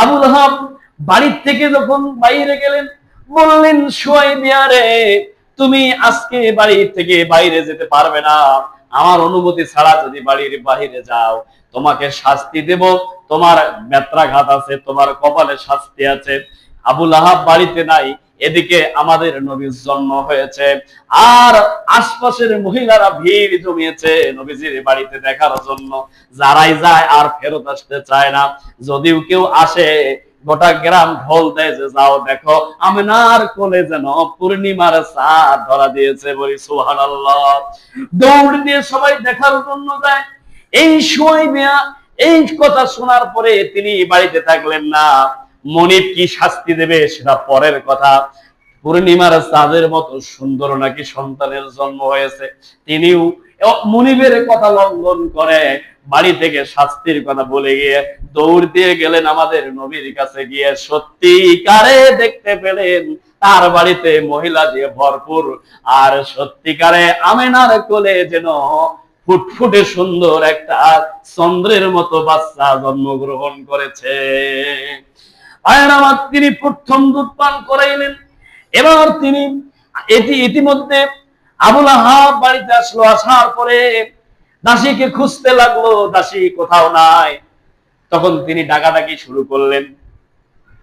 Abul hub বাড়ির থেকে যখন বাইরে গেলেন, বললেন, সুয়াইবিয়া তুমি আজকে বাড়ি থেকে বাইরে যেতে পারবে না। আমার অনুমতি ছাড়া যদি বাড়ির বাইরে যাও, তোমাকে শাস্তি দেব। তোমার ব্যত্রাঘাত আছে, তোমার কপালে শাস্তি আছে। আবুল আহাব বাড়িতে নাই এদিকে আমাদের নবীর জন্ম হয়েছে, আর আশপাশের মহিলারা ভিড় জমিয়েছে নবীজির বাড়িতে দেখার জন্য। যারাই যায় আর ফেরত আসতে চায় না। যদিও কেউ আসে, গোটা গ্রাম ঢোল দেয় যে, যাও দেখো, আমিনার কোলে যেন পূর্ণিমার চাঁদ ধরা দিয়েছে বলি সুহান দৌড় দিয়ে সবাই দেখার জন্য যায়। এই সময় মেয়া, এই কথা শোনার পরে তিনি বাড়িতে থাকলেন না। মনিব কি শাস্তি দেবে সেটা পরের কথা। পূর্ণিমার চাঁদের মতো সুন্দর নাকি সন্তানের জন্ম হয়েছে? তিনিও মনিবের কথা লঙ্ঘন করে বাড়ি থেকে শাস্তির কথা বলে গিয়ে দৌড় দিয়ে গেলেন আমাদের নবীর কাছে গিয়ে। সত্যিকারে দেখতে পেলেন তার বাড়িতে মহিলা দিয়ে ভরপুর। আর সত্যিকারে আমেনার কোলে যেন ফুটফুটে সুন্দর একটা চন্দ্রের মতো বাচ্চা জন্মগ্রহণ করেছে। আয়ের আমার তিনি প্রথম দুধ পান করাইলেন। এবার তিনি এটি ইতিমধ্যে আবুল আহাব বাড়িতে আসলো, আসার পরে দাসীকে খুঁজতে লাগল, দাসী কোথাও নাই। তখন তিনি ডাকাডাকি শুরু করলেন।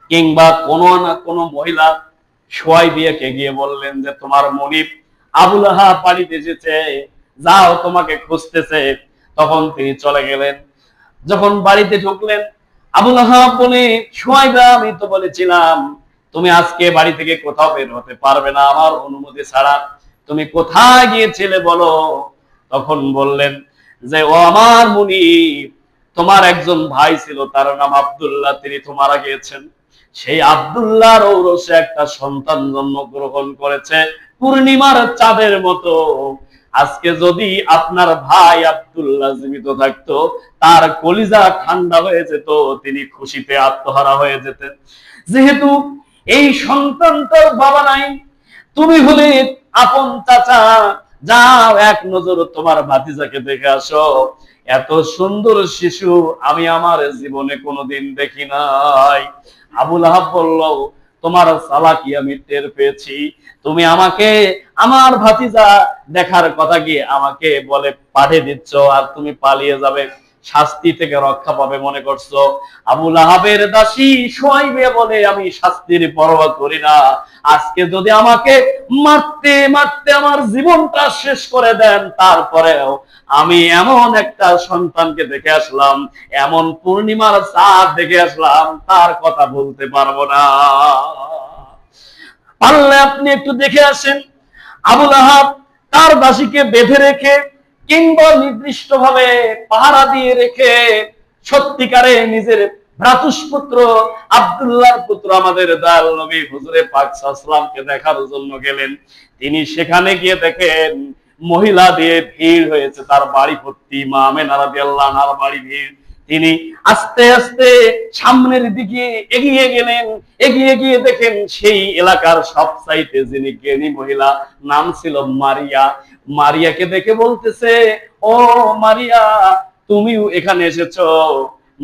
কিংবা কোনো না কোনো মহিলা সোয়াই দিয়ে কে গিয়ে বললেন যে, তোমার মনিব আবুল আহাব বাড়িতে এসেছে, যাও, তোমাকে খুঁজতেছে। তখন তিনি চলে গেলেন। যখন বাড়িতে ঢুকলেন আবুল আহাব বলে আমি তো বলেছিলাম, তুমি আজকে বাড়ি থেকে কোথাও বের হতে পারবে না, আমার অনুমতি ছাড়া। তুমি কোথায় গিয়েছিলে বলো? তখন বললেন যে, ও আমার মুনি তোমার একজন ভাই ছিল, তার নাম আব্দুল্লাহ, তিনি তোমারা গিয়েছেন। সেই আব্দুল্লাহর ঔরসে একটা সন্তান জন্মগ্রহণ করেছে, পূর্ণিমার চাঁদের মতো। আজকে যদি আপনার ভাই আব্দুল্লাহ জীবিত থাকতো, তার কলিজা ঠান্ডা হয়ে যেত, তিনি খুশিতে আত্মহারা হয়ে যেতেন। যেহেতু এই সন্তান তোর বাবা নাই, তুমি হলে আপন চাচা, যাও এক নজর তোমার ভাতিজাকে দেখে আসো। এত সুন্দর শিশু আমি আমার জীবনে কোনোদিন দেখি নাই। আবুল আহাব বলল, তোমার সালাকি আমি টের পেয়েছি। তুমি আমাকে, আমার ভাতিজা দেখার কথা গিয়ে আমাকে বলে পাঠিয়ে দিচ্ছ আর তুমি পালিয়ে যাবে? শাস্তি থেকে রক্ষা পাবে মনে করছ? আবুল আহাবের দাসী সোয়াইবে বলে আমি শাস্তির পরোয়া করি না। আজকে যদি আমাকে মারতে মারতে আমার জীবনটা শেষ করে দেন, তারপরেও আমি এমন একটা সন্তানকে দেখে আসলাম, এমন পূর্ণিমার চাঁদ দেখে আসলাম, তার কথা বলতে পারব না। পারলে আপনি একটু দেখে আসেন। আবুল আহাব তার দাসীকে বেঁধে রেখে কিংবা নির্দিষ্ট ভাবে পাহারা দিয়ে রেখে সত্যিকারে নিজের ভ্রাতুষ্পুত্র আব্দুল্লাহর পুত্র আমাদের দয়াল নবী হুজুরে পাক সাল্লামকে দেখার জন্য গেলেন। তিনি সেখানে গিয়ে দেখেন মহিলা দিয়ে ভিড় হয়েছে, তার বাড়ি ভর্তি, মা আমেনা রাদিয়াল্লাহু আনহার বাড়ি ভিড় তিনি আস্তে আস্তে সামনের দিকে এগিয়ে গেলেন, এগিয়ে গিয়ে দেখেন সেই এলাকার সব চাইতে যিনি জ্ঞানী মহিলা, নাম ছিল মারিয়া। মারিয়াকে দেখে বলতেছে, ও মারিয়া, তুমিও এখানে এসেছ?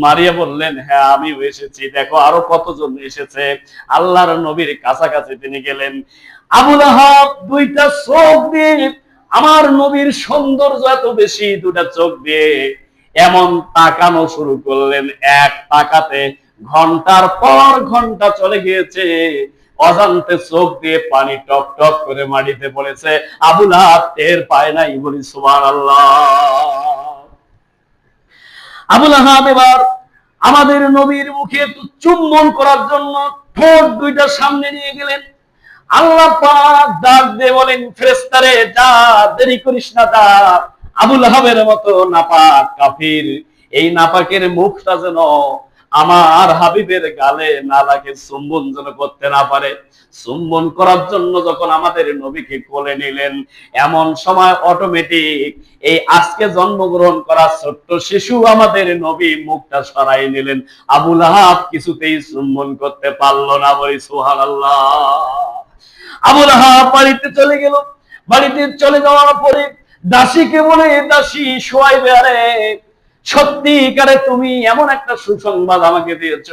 মারিয়া বললেন হ্যাঁ আমিও এসেছি। দেখো, আরও কতজন এসেছে? আল্লাহর নবীর কাছাকাছি তিনি গেলেন। আবুল আহাব দুইটা চোখ দিয়ে, আমার নবীর সৌন্দর্য এত বেশি? দুটা চোখ দিয়ে এমন তাকানো শুরু করলেন। এক তাকাতে ঘণ্টার পর ঘণ্টা চলে গিয়েছে। অজান্তে চোখ দিয়ে পানি টপ টপ করে মাটিতে পড়েছে। আবুল টের পায় নাই বলি সুবহান আল্লাহ আবুল আহাব এবার আমাদের নবীর মুখে চুম্বন করার জন্য ঠোঁট দুইটা সামনে নিয়ে গেলেন। আল্লাহ পাক ডাক দিয়ে বলেন, ফেরেশতারে, যা দেরি করিস না, যা। আবুল আহাবের মতো নাপাক কাফির। এই নাপাকের মুখটা যেন আমার হাবিবের গালে না লাগে, চুম্বন যেন করতে না পারে। চুম্বন করার জন্য যখন আমাদের নবীকে কোলে নিলেন, এমন সময় অটোমেটিক এই আজকে জন্মগ্রহণ করা ছোট্ট শিশু আমাদের নবী মুখটা সরাই নিলেন। আবুল আহাব কিছুতেই চুম্বন করতে পারল না বলি সুহান আল্লাহ আবুল আহাব বাড়িতে চলে গেল। বাড়িতে চলে যাওয়ার পরে দাসীকে বলে দাসী শোয়াইবে আরে? সত্যিকারে তুমি এমন একটা সুসংবাদ আমাকে দিয়েছ।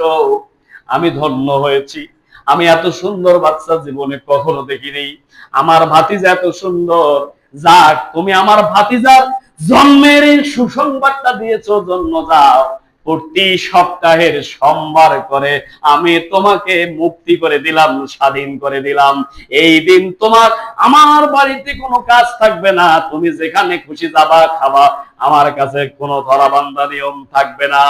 আমি ধন্য হয়েছি। আমি এত সুন্দর বাচ্চা জীবনে কখনো দেখিনি। আমার ভাতিজা এত সুন্দর। যাক, তুমি আমার ভাতিজার জন্মের এই সুসংবাদটা দিয়েছ, জন্ম যাও প্রতি সপ্তাহের সোমবার করে আমি তোমাকে মুক্তি করে দিলাম, স্বাধীন করে দিলাম। এই দিন তোমার, আমার বাড়িতে কোনো কাজ থাকবে না। তুমি যেখানে খুশি যাবা, খাবা। আমার কাছে কোনো ধরাবান্ধা নিয়ম থাকবে না।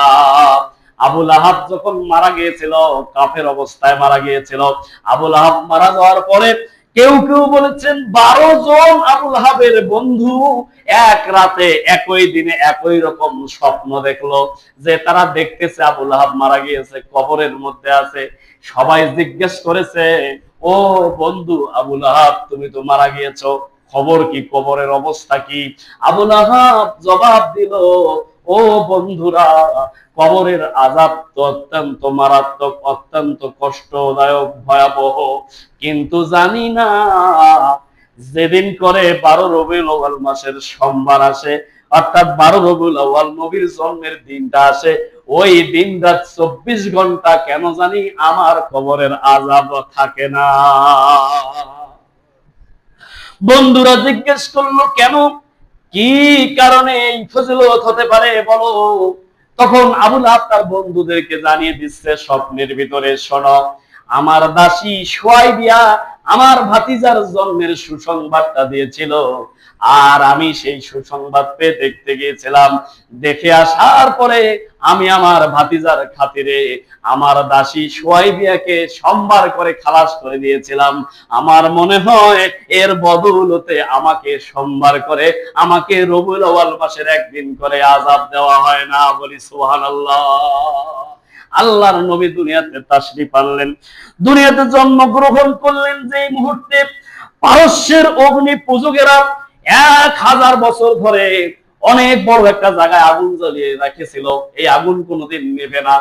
আবুল আহাব যখন মারা গিয়েছিল, কাফের অবস্থায় মারা গিয়েছিল, আবুল আহাব মারা যাওয়ার পরে কেউ কেউ বলেছেন বারো জন আবুল হাবের বন্ধু এক রাতে একই দিনে একই রকম স্বপ্ন দেখল যে তারা দেখতেছে আবুল হাব মারা গিয়েছে, কবরের মধ্যে আছে। সবাই জিজ্ঞেস করেছে, ও বন্ধু আবুল আহাব তুমি তো মারা গিয়েছো। খবর কি? কবরের অবস্থা কি? আবুল আহাব জবাব দিল ও বন্ধুরা, কবরের আজাব তো অত্যন্ত মারাত্মক, অত্যন্ত কষ্টদায়ক, ভয়াবহ। কিন্তু জানি না, যেদিন করে বারো রবিউল আউয়াল মাসের সোমবার আসে, অর্থাৎ বারো রবিউল আউয়াল নবীর জন্মের দিনটা আসে, ওই দিন রাত চব্বিশ ঘণ্টা কেন জানি আমার কবরের আজাব থাকে না। বন্ধুরা জিজ্ঞেস করল, কেন কি কারণে এই ফজিলত হতে পারে বলো? তখন আবুল আব তার বন্ধুদেরকে জানিয়ে দিচ্ছে, স্বপ্নের ভিতরে শোনো, আমার দাসী সোয়াইবিয়া আমার ভাতিজার জন্মের সুসংবাদটা দিয়েছিল। আর আমি সেই সুসংবাদ পেয়ে দেখতে গিয়েছিলাম। দেখে আসার পরে আমি আমার ভাতিজার খাতিরে আমার দাসী সোয়াইবিয়াকে সোমবার করে খালাস করে দিয়েছিলাম। আমার মনে হয় এর বদৌলতে আমাকে সোমবার করে, আমাকে রবুল আওয়াল মাসের একদিন করে আজাব দেওয়া হয় না বলি সুবহানাল্লাহ। আল্লাহর নবী দুনিয়াতে তাশরিফ আনলেন, দুনিয়াতে জন্মগ্রহণ করলেন যে মুহূর্তে পারস্যের অগ্নি পূজকেরা এক হাজার বছর ধরে অনেক বড় একটা জায়গায় আগুন জ্বালিয়ে রেখেছিল। এই আগুন কোনোদিন নেবে না।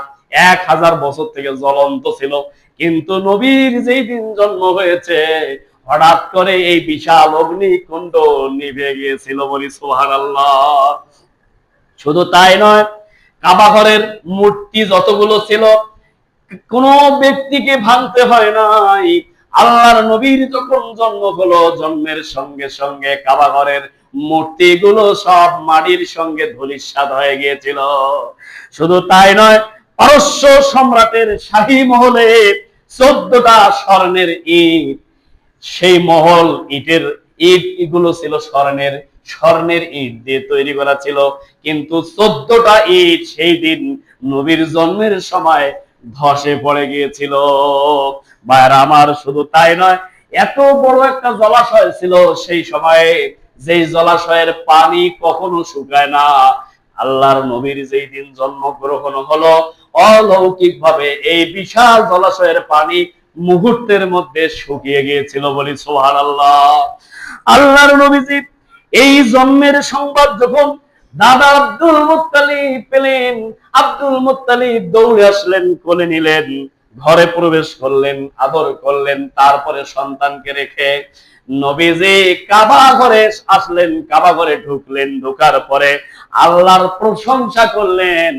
এক হাজার বছর থেকে জ্বলন্ত ছিল। কিন্তু নবীর যেই দিন জন্ম হয়েছে, হঠাৎ করে এই বিশাল অগ্নিকুণ্ড নিভে গিয়েছিল বলি সোহার শুধু তাই নয় কাবাঘরের মূর্তি যতগুলো ছিল, কোন ব্যক্তিকে ভাঙতে হয় নাই। আল্লাহর নবীর যখন জন্ম হলো, জন্মের সঙ্গে সঙ্গে কাবাঘরের মূর্তিগুলো সব মাটির সঙ্গে ধূলিসাৎ হয়ে গিয়েছিল। শুধু তাই নয়, পারস্য সম্রাটের শাহী মহলে চোদ্দটা স্বর্ণের ইট, সেই মহল ইটের ইট এগুলো ছিল স্বর্ণের স্বর্ণের ইট দিয়ে তৈরি করা ছিল। কিন্তু চোদ্দটা ইট সেই দিন নবীর জন্মের সময় ধসে পড়ে গিয়েছিল। ভাইয়ের আমার শুধু তাই নয়, এত বড় একটা জলাশয় ছিল সেই সময়ে। যেই জলাশয়ের পানি কখনো শুকায় না। আল্লাহর নবীর যেই দিন জন্মগ্রহণ হলো অলৌকিক ভাবে এই বিশাল জলাশয়ের পানি মুহূর্তের মধ্যে শুকিয়ে গিয়েছিল বলি সোহান আল্লাহ আল্লাহর নবীজি এই জন্মের সংবাদ যখন দাদা আব্দুল মুত্তালিব পেলেন। আব্দুল মুত্তালিব দৌড়ে আসলেন, কোলে নিলেন, ঘরে প্রবেশ করলেন, আদর করলেন, তারপরে সন্তানকে রেখে নবীজি কাবা ঘরে আসলেন, কাবা ঘরে ঢুকলেন, ঢোকার পরে আল্লাহর প্রশংসা করলেন,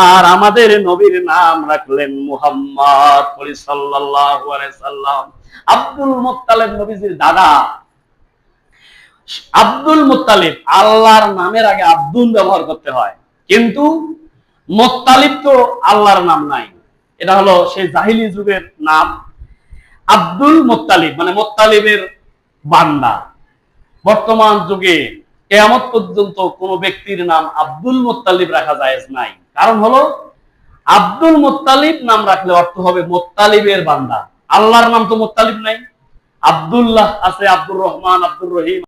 আর আমাদের নবীর নাম রাখলেন মুহাম্মদ সাল্লাম। আব্দুল মুত্তালিব নবীজির দাদা। আব্দুল মুত্তালিব, আল্লাহর নামের আগে আব্দুল ব্যবহার করতে হয়। কিন্তু মোত্তালিব তো আল্লাহর নাম নাই। এটা হলো সেই জাহিলি যুগের নাম আব্দুল মোত্তালিব মানে মোত্তালিবের বান্দা। বর্তমান যুগে কেয়ামত পর্যন্ত কোন ব্যক্তির নাম আব্দুল মোত্তালিব রাখা যায় নাই। কারণ হলো আব্দুল মোত্তালিব নাম রাখলে অর্থ হবে মোত্তালিবের বান্দা। আল্লাহর নাম তো মোত্তালিব নাই। আব্দুল্লাহ আছে আব্দুর রহমান, আব্দুর রহিম।